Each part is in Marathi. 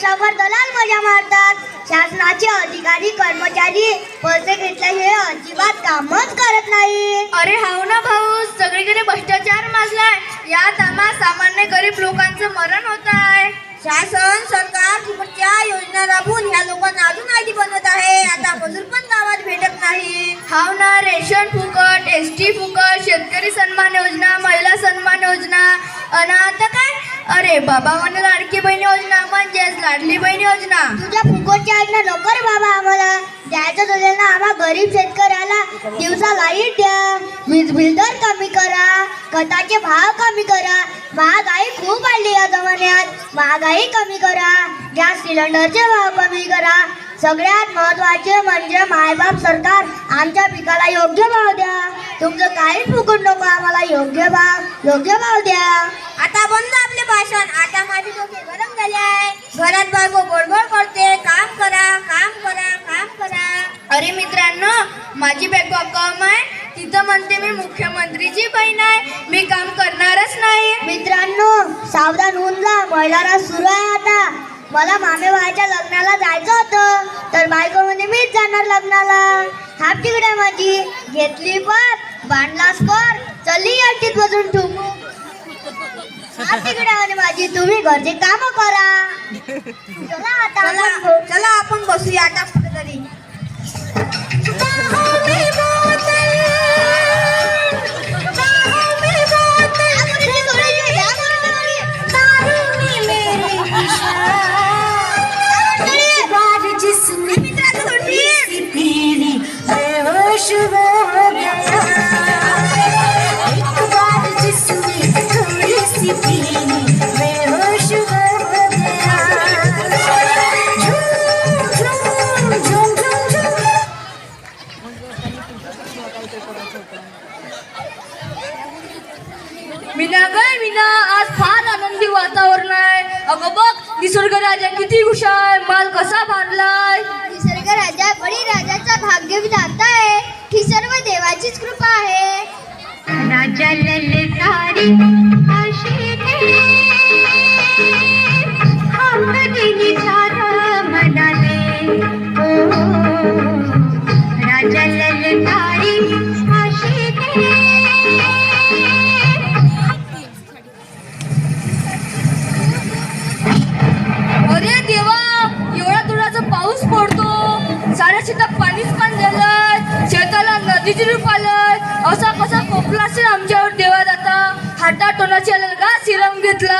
देशावर दलाल मजा मारतात. शासनाचे अधिकारी कर्मचारी पैसे घेतल्याशिवाय अजिबात कामच करत नाही. अरे हाव ना भाऊ सगळीकडे भ्रष्टाचार माजलाय. या आम्हा सामान्य गरीब लोकांचं मरण होत आहे शासन सरकार तुमच्या योजना राबवून ह्या लोकांना अजून आयडी बनवत आहे. आता मजूर पण गावात भेटत नाही. हाव ना रेशन फुकट एस टी फुकट शेतकरी सन्मान योजना महिला अरे बाबा म्हणून लाडकी बहीण योजना म्हणजेच लाडली बहीण योजना. तुझ्या फुकटच्या आईला नको रे बाबा आम्हाला. द्यायचं तुझ्या ना आम्हा गरीब शेतकऱ्याला. दिवसा लाइट द्या. वीज बिल दर कमी करा. खताचे भाव कमी करा. महागाई खूप वाढली या जमान्यात. महागाई कमी करा. गॅस सिलेंडरचे भाव कमी करा. सगळ्यात महत्त्वाचे म्हणजे मायबाप सरकार आमच्या पिकाला योग्य भाव द्या. तुमचं काही फुकट नको आम्हाला योग्य भाव योग्य भाव द्या. आता बंद आपले भाषण. आता माझे डोके गरम झाले आहे. घरात बायको गोडगोड करते. काम करा काम करा काम करा. अरे मित्रांनो माझी बायको कम आहे. तिथं म्हणते मी मुख्यमंत्रीची बहीण आहे. मी काम करणारच नाही. मित्रांनो सावधान होऊन जा. महिलारा सुरू आहे आता. मला मामे भावाच्या लग्नाला जायचं होतं. तर बायको म्हणजे मीच जाणार लग्नाला. हाप तिकडे माझी. घेतली पर बांधला स्कोर. चली अट्टीत बसून ठुमू. हाफ तिकडे म्हणे माझी. तुम्ही घरचे काम करा. चला आता चला चला आपण बसूया आता कुठेतरी. निसर्ग राजा किती हुशार माल कसा भरलाय निसर्ग राजा बळी राजाचा भाग्य विधाता आहे ही सर्व देवाचीच कृपा आहे. राजा ललकारी शेताला नदीची असा कसा कोपला असेल आमच्यावर देवा जाता हाता टोनाची का सिरम घेतला.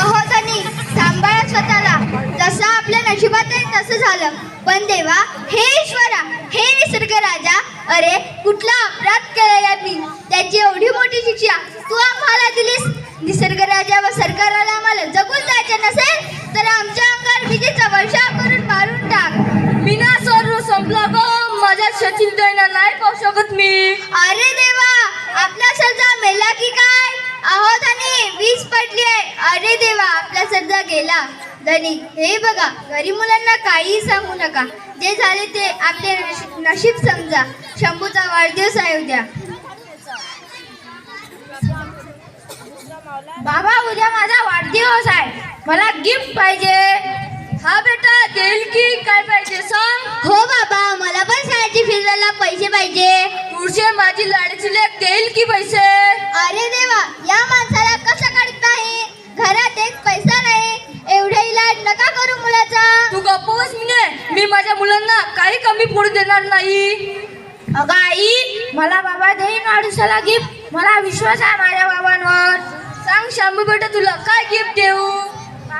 अहो तनी सांभाळा स्वतःला. जसं आपल्या नशिबात आहे तसं झालं. पण देवा हे ईश्वरा हे निसर्ग राजा अरे कुठला अपराध केला यांनी त्याची एवढी मोठी शिक्षा तू आम्हाला दिलीस? निसर्ग राजा व सरकाराला आम्हाला जगून जायचं नसेल तर आमच्या अंगावर विजय अहो धनी वीज पडली आहे. अरे देवा आपला सर्जा गेला. धनी हे बघा गरीब मुलांना काहीही सांगू नका. जे झाले ते आपले नशीब- नशीब समजा. शंभूचा वाढदिवस आहे उद्या. बाबा उद्या माझा वाढदिवस आहे. मला गिफ्ट पाहिजे. हा बेटा देईल की काय पाहिजे सांग? हो बाबा मला पण शाळेची फिरायला पैसे पाहिजे. पुढचे माझी लाडीची लेख देईल की पैसे? अरे देवा या माणसाला कसं काढत नाही घरात एक पैसा नाही. एवढा इलाज नका करू मुलाचा. तू गप्प बस मिने. मी माझ्या मुलांना काही कमी पडू देणार नाही. अगं आई मला बाबा देईन वाढदिवसाला गिफ्ट मला विश्वास आहे माझ्या बाबांवर. सांग शांबू बेटा तुला काय गिफ्ट देऊ?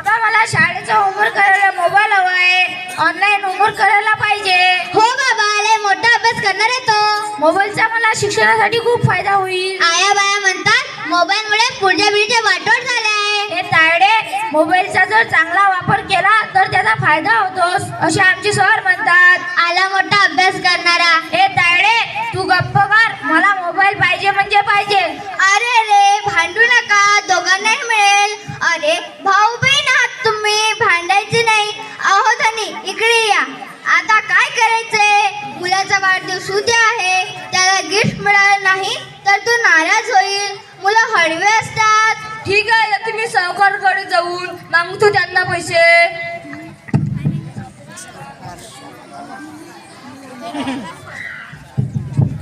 बाबा मला शाळेचा होमवर्क करायला मोबाईल हवा आहे. ऑनलाईन होमवर्क करायला पाहिजे. हो बाबा लय मोठा अभ्यास करणार आहे तो. मोबाईलचा मला शिक्षणासाठी खूप फायदा होईल. आया बाया म्हणतात मोबाईल मुळे पुढच्या पिढीचे वाटोळ झालाय. हे तायडे मोबाईलचा जर चांगला वापर केला तर त्याचा फायदा होतोस असे आमचे सर म्हणतात. आला मोठा अभ्यास करणारा. हे तायडे तू गप्प कर. मला मोबाईल पाहिजे म्हणजे पाहिजे. अरे रे भांडू नका. दोघांनाही मिळेल. अरे भाऊ बहीण आहात तुम्ही भांडायचे नाही. अहो धनी इकडे या. आता काय करायचंय? मुलाचा वाढदिवस उद्या आहे. त्याला गिफ्ट मिळालं नाही तर तो नाराज होईल. मुलं हळवे असतात. ठीक आहे आता मी सावकारकडे जाऊन मागतो त्यांना पैसे.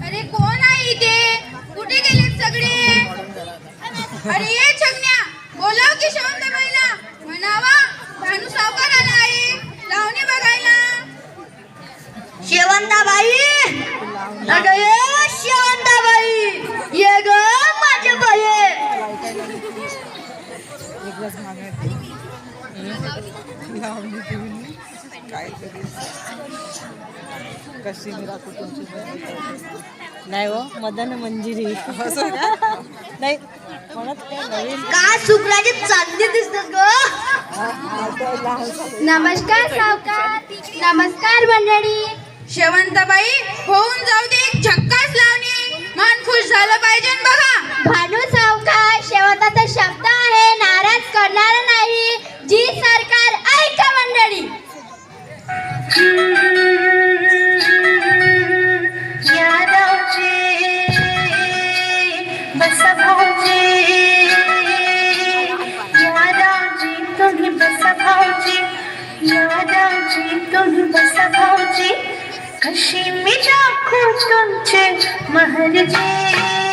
अरे कोण आहे इथे? कुठे गेलेत सगळे? अरे ये छगण्या बोलाव की शवंतबाईला म्हणावा भानू सावकार आला आहे. लावणी बघायला. शेवंताबाई. अगं ये शेवंताबाई. ये ग माझे बाई कशी मिरा कुटुंबची नाही हो मदन मंजिरी. नाही का सुकराची चांदी दिसत ग? नमस्कार सावकार. नमस्कार मंडळी. शेवंतबाई होऊन जाऊ दे. एक झक्कास लावणी. मन खुश झालं पाहिजे बघा. भानू सावकार शेवंताचा शब्द आहे नाराज करणार नाही. जी सरकार ऐका मंडळी. यादवजी भाऊजी कशी मी दाखवू तुमचे महरजे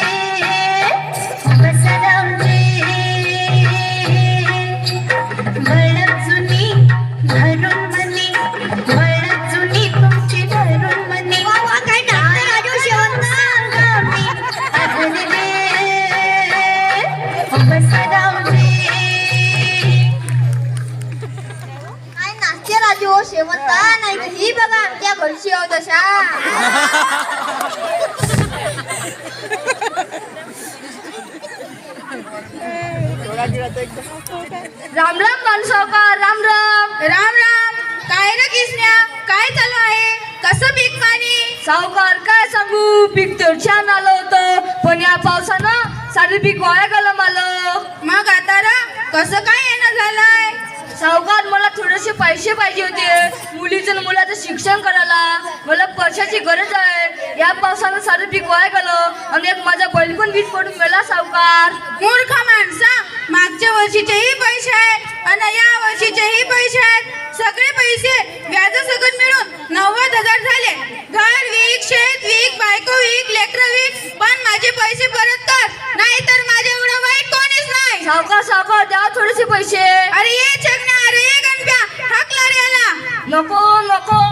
राम राम भानू सावकार राम राम. राम राम. काय रे किसन्या? काय चालू आहे? कसं पीक पाणी सावकार काय सांगू? पीक तर छान आलं होतं पण या पावसानं सारे पीक वाया गेलं मला मग आता रा कसं काय येणं झालंय? सावकार मला थोडेसे पैसे पाहिजे होते. मुलीचं आणि मुलाचं शिक्षण करायला. मला पैशाची गरज आहे. या पावसानं सारं पीक वाया गेलं आणि एक माझा बैल पण वीज पडून गेला सावकार. मूर्ख माणसा. मागच्या वर्षीचेही पैसे आहेत आणि या वर्षीचेही पैसे आहेत. सगळे पैसे व्याजासकट मिळून नव्वद हजार झाले. घर विक शेत विक बायको विक लेकर विक पण माझे पैसे परत कर नाहीतर माझ्या एवढं वाईट कोणीच नाही. सावकार सावकार द्या थोडेसे पैसे. अरे ये छगना अरे ये गणप्या हाकला रे याला. नको नको.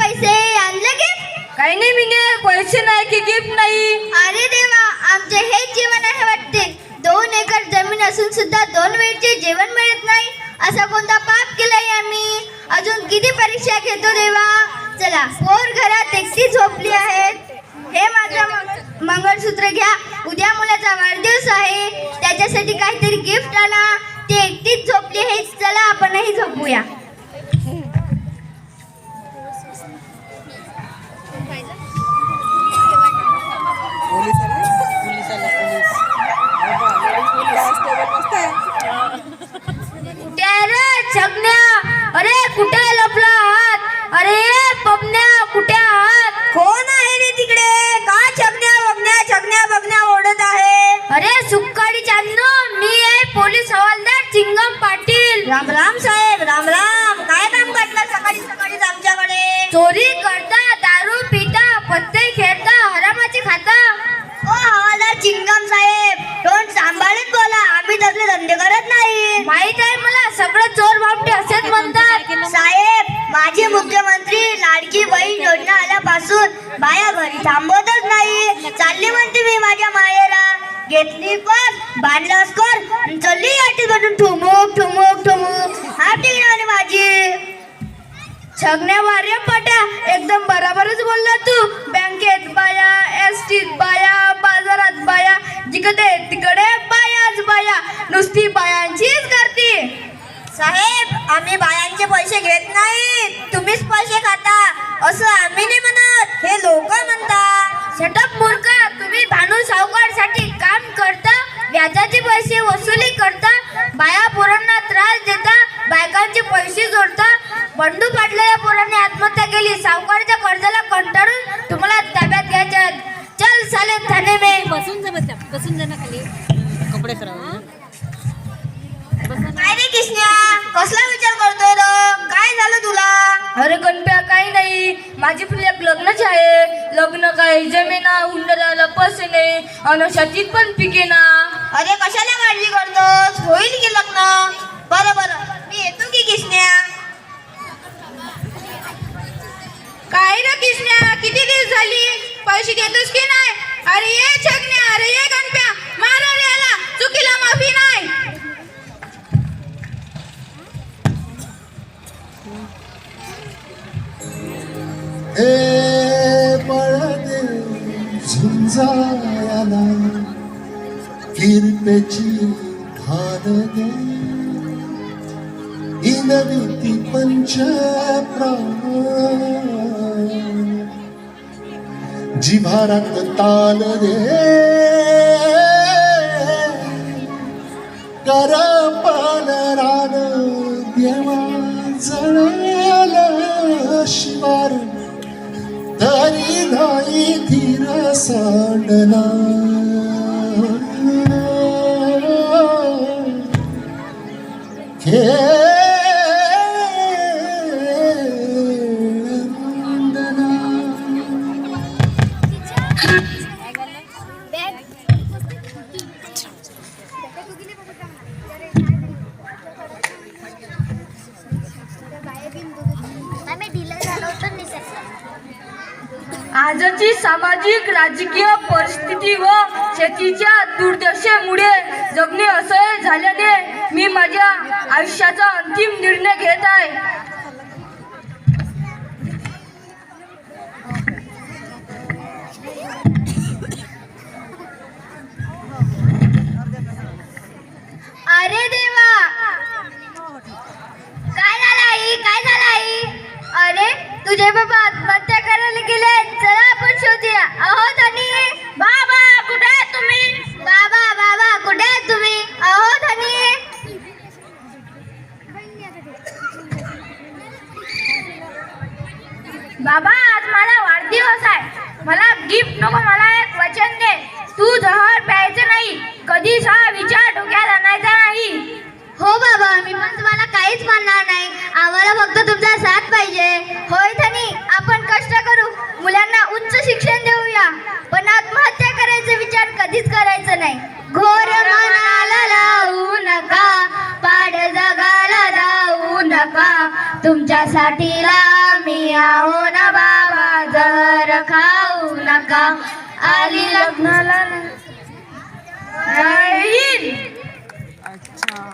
पैसे आणले की काही नाही मिने पैसे नाही की गिफ्ट नाही. अरे देवा आमचे हेच जीवन आहे वाटते. दोन एकर जमीन असून सुद्धा दोन वेळचे जेवण मिळत नाही. असा कोणता पाप केलाय आम्ही? अजून किती परीक्षा घेतो देवा? चला पोर घरात एकटी झोपली आहेत. हे माझं मंग- मंगळसूत्र घ्या. उद्या मुलाचा वाढदिवस आहे. त्याच्यासाठी काहीतरी गिफ्ट आणा. ती एकटीच झोपली आहे चला आपणही झोपूया. तसले धंदे करत नाही. माहीत आहे मला सगळे चोर बापटे असेच म्हणतात. साहेब माझे मुख्यमंत्री लाडकी बहीण योजना आल्यापासून बाया घरी थांबवतच नाही. चालली म्हणते मी माझ्या मायेरा घेतली पण बांधलास कर चालली आटी बनून ठुमुक ठुमुक ठुमुक. हा टिकणार माझी. छगण्या वार्य पट्या एकदम बराबरच बोलला तू. बँकेत बाया एसटीत बाया बाजारात बाया जिकडे तिकडे बायाच बाया. नुसती बायांचीच करती साहेब आम्ही बायांचे पैसे घेत नाही. तुम्हीच पैसे खाता. असं आम्ही नाही म्हणत. हे लोक म्हणतात. शटप मूर्ख तुम्ही भानू सावकारसाठी काम करता व्याजाचे पैसे वसुली करता बाया पोरांना त्रास देता बायकांचे पैसे जोडता. बंडू पाटलेल्या पोरांनी आता केली सावकाराच्या कर्जाला कंटाळून तुम्हाला ताब्यात घ्यायच्या चल साले थाने में. बसून जा बस बसून जा ना खाली. कपडे खराब काय रे किसन्या कसला विचार करतोय र? काय झालं तुला? अरे गणप्या काही नाही. माझी फुले लग्नाची आहे. लग्न काय जमेना हुंडराला पैसे नाही अन शेतीत पण पिके ना अरे कशाला काळजी करतोस? होईल की लग्न? बरं बरं. मी येतो की किसन्या काय रे किसण्या किती दिवस झाली? पैसे देतोस की नाही? अरे ये छगण्या अरे ये गणप्या. मारा रे याला. चुकीला माफी नाही. ए पळदे झुंजायाला किरपेची भान दे इनविती पंच जिभारात ताल दे. कर पान रान देवा जळाला शिवार. तरी नाही धीर सांडला. राजकीय परिस्थिती व शेतीच्या दुर्दशेमुळे जगणे असह्य झाल्याने मी माझ्या आयुष्याचा अंतिम निर्णय घेत आहे. अरे देवा! काय झालं आई? काय झालं आई? अरे तुझे बाबा आत्महत्या करायला गेले अहो